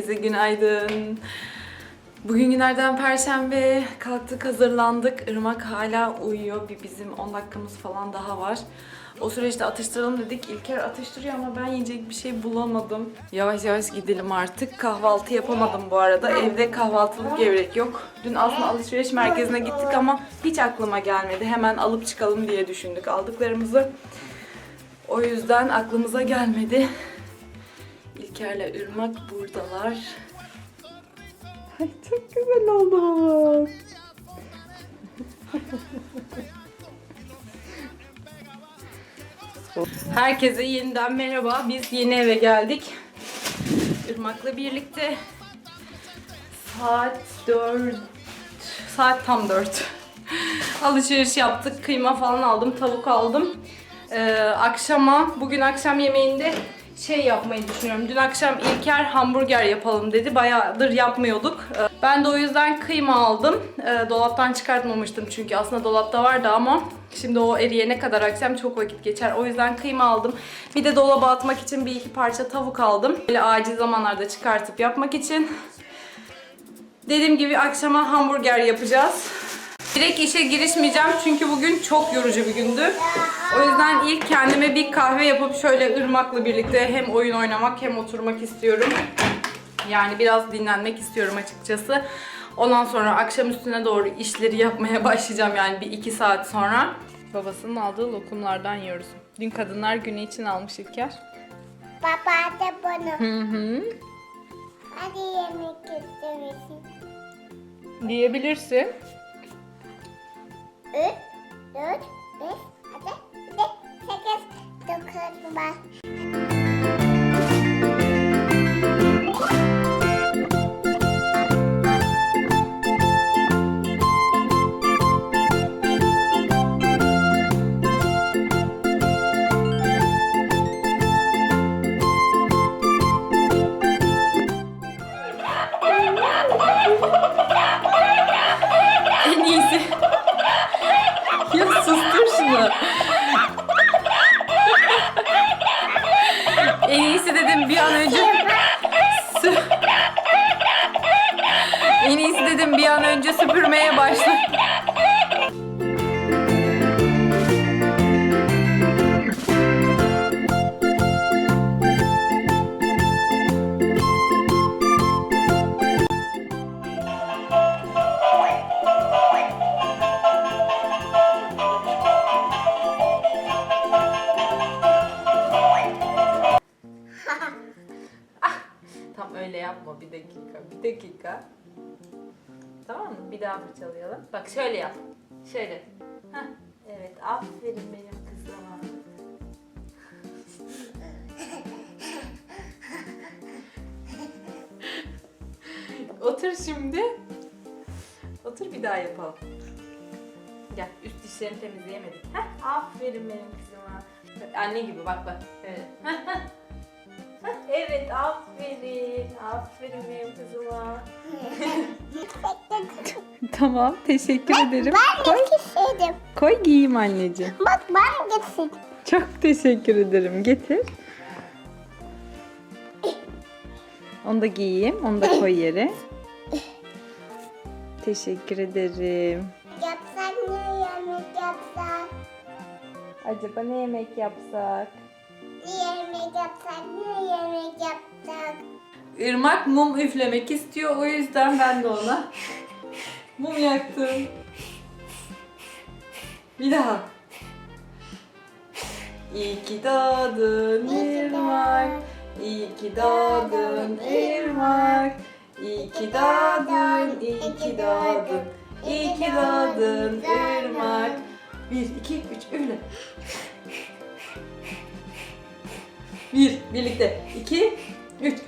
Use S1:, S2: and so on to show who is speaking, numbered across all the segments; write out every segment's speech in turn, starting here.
S1: Herkese günaydın. Bugün günlerden perşembe. Kalktık hazırlandık. Irmak hala uyuyor. Bir bizim 10 dakikamız falan daha var. O süreçte atıştıralım dedik. İlker atıştırıyor ama ben yiyecek bir şey bulamadım. Yavaş yavaş gidelim artık. Kahvaltı yapamadım bu arada. Evde kahvaltılık gevrek yok. Dün aslında alışveriş merkezine gittik ama hiç aklıma gelmedi. Hemen alıp çıkalım diye düşündük aldıklarımızı. O yüzden aklımıza gelmedi. İlker'le Irmak buradalar. Ay çok güzel oldu. Herkese yeniden merhaba. Biz yeni eve geldik. Irmak'la birlikte saat 4 saat tam 4 alışveriş yaptık. Kıyma falan aldım, tavuk aldım. Ee, akşama, bugün akşam yemeğinde şey yapmayı düşünüyorum. Dün akşam İlker hamburger yapalım dedi. Bayağıdır yapmıyorduk. Ee, ben de o yüzden kıyma aldım. Ee, dolaptan çıkartmamıştım çünkü aslında dolapta vardı ama şimdi o eriyene kadar akşam çok vakit geçer. O yüzden kıyma aldım. Bir de dolaba atmak için bir iki parça tavuk aldım. Böyle acil zamanlarda çıkartıp yapmak için. Dediğim gibi akşama hamburger yapacağız. Direkt işe girişmeyeceğim çünkü bugün çok yorucu bir gündü. O yüzden ilk kendime bir kahve yapıp şöyle ırmakla birlikte hem oyun oynamak hem oturmak istiyorum. Yani biraz dinlenmek istiyorum açıkçası. Ondan sonra akşam üstüne doğru işleri yapmaya başlayacağım yani bir iki saat sonra. Babasının aldığı lokumlardan yiyoruz. Dün Kadınlar Günü için almış İlker.
S2: Baba da bunu.
S1: Hı hı.
S2: Hadi yemek istemesin.
S1: Diyebilirsin. 3, 4, 5, 6, 7, 8, 9, 10. bir an önce. En iyisi dedim bir an önce süpürmeye başla. Yapma bir dakika. Bir dakika. Tamam mı? Bir daha fırçalayalım. Bak şöyle yap. Şöyle. Heh. Evet. Aferin benim kızıma. Otur şimdi. Otur bir daha yapalım. Gel üst dişlerini temizleyemedik. Heh, aferin benim kızıma. Anne gibi bak bak. Evet. Evet aferin. Aferin benim kızıma. tamam teşekkür ederim.
S2: Ben de istedim.
S1: Koy giyeyim anneciğim.
S2: Bak ben getirdim.
S1: Çok teşekkür ederim. Getir. Onu da giyeyim. Onu da koy yere. Teşekkür ederim.
S2: Yapsak ne yemek yapsak?
S1: Acaba ne yemek yapsak?
S2: Yemek yapsak? Ne yemek yapsak?
S1: Irmak mum üflemek istiyor. O yüzden ben de ona mum yaktım. Bir daha. İyi ki doğdun Irmak. İyi ki doğdun Irmak. İyi ki doğdun, iyi ki doğdun. İyi ki doğdun Irmak. Bir, iki, üç, üfle. Bir, birlikte. İki, üç.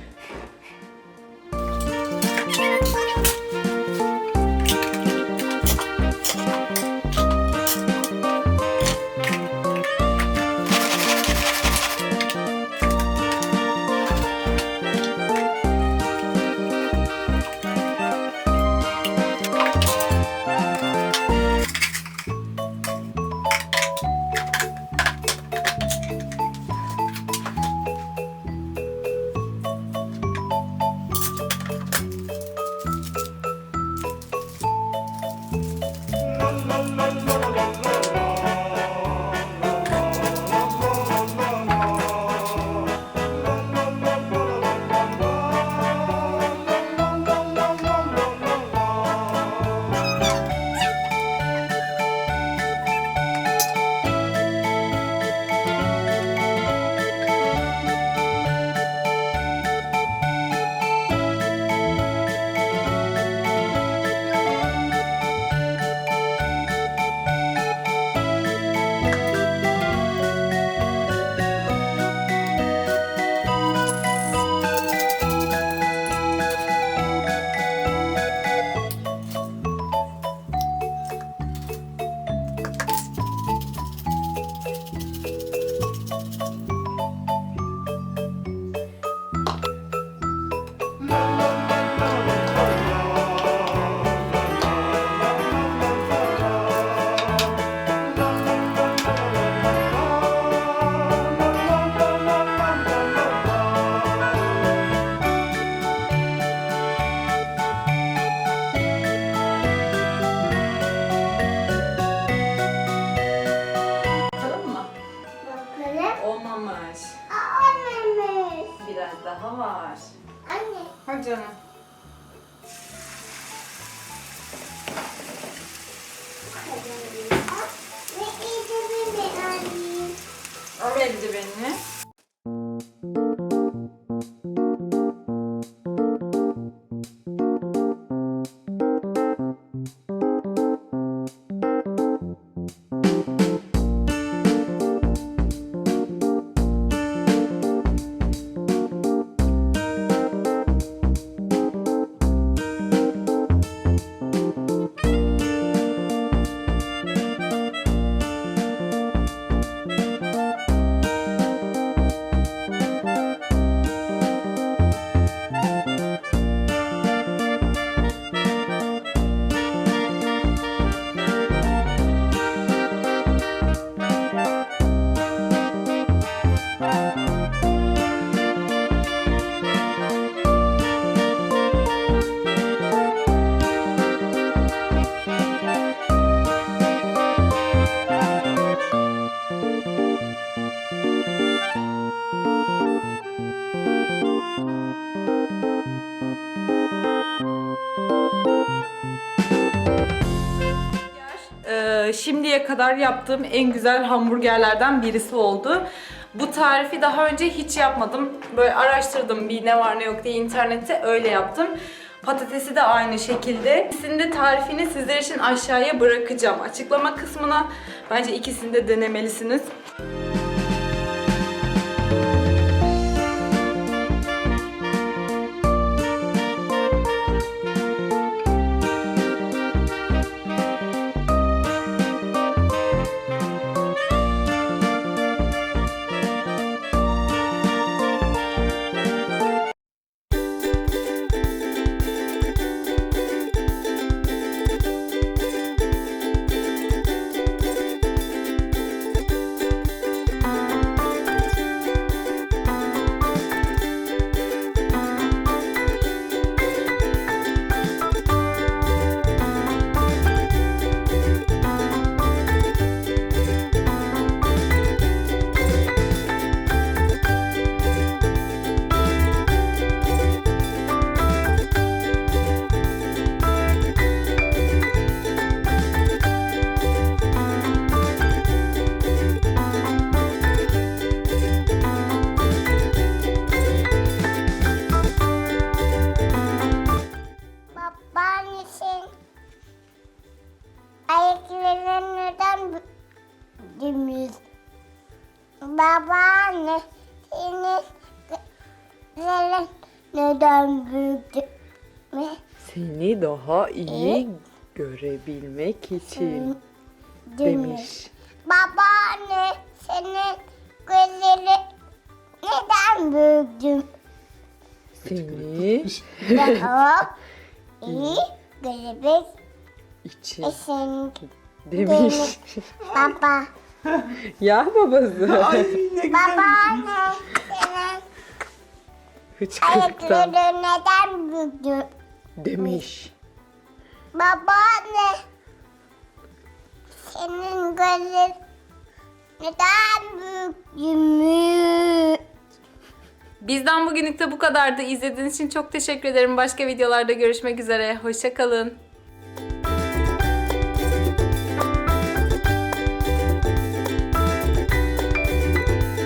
S1: Hadi canım. Al eldivenini. Ee, şimdiye kadar yaptığım en güzel hamburgerlerden birisi oldu. Bu tarifi daha önce hiç yapmadım. Böyle araştırdım bir ne var ne yok diye internette öyle yaptım. Patatesi de aynı şekilde. İkisinin de tarifini sizler için aşağıya bırakacağım. Açıklama kısmına bence ikisini de denemelisiniz.
S2: Babaannesin neden büyük mi?
S3: Seni daha iyi görebilmek için demiş.
S2: Babaanne senin gözleri neden büyüdü?
S3: Seni
S2: Daha iyi görebilmek
S3: için
S2: için
S3: demiş.
S2: baba.
S3: ya babası.
S2: Babaanne senin
S3: Hıçkırıktan
S2: ayakları neden büyüdü?
S3: demiş.
S2: Babaanne senin gözlerin neden büyüdü?
S1: Bizden bugünlük de bu kadardı. İzlediğiniz için çok teşekkür ederim. Başka videolarda görüşmek üzere. Hoşçakalın.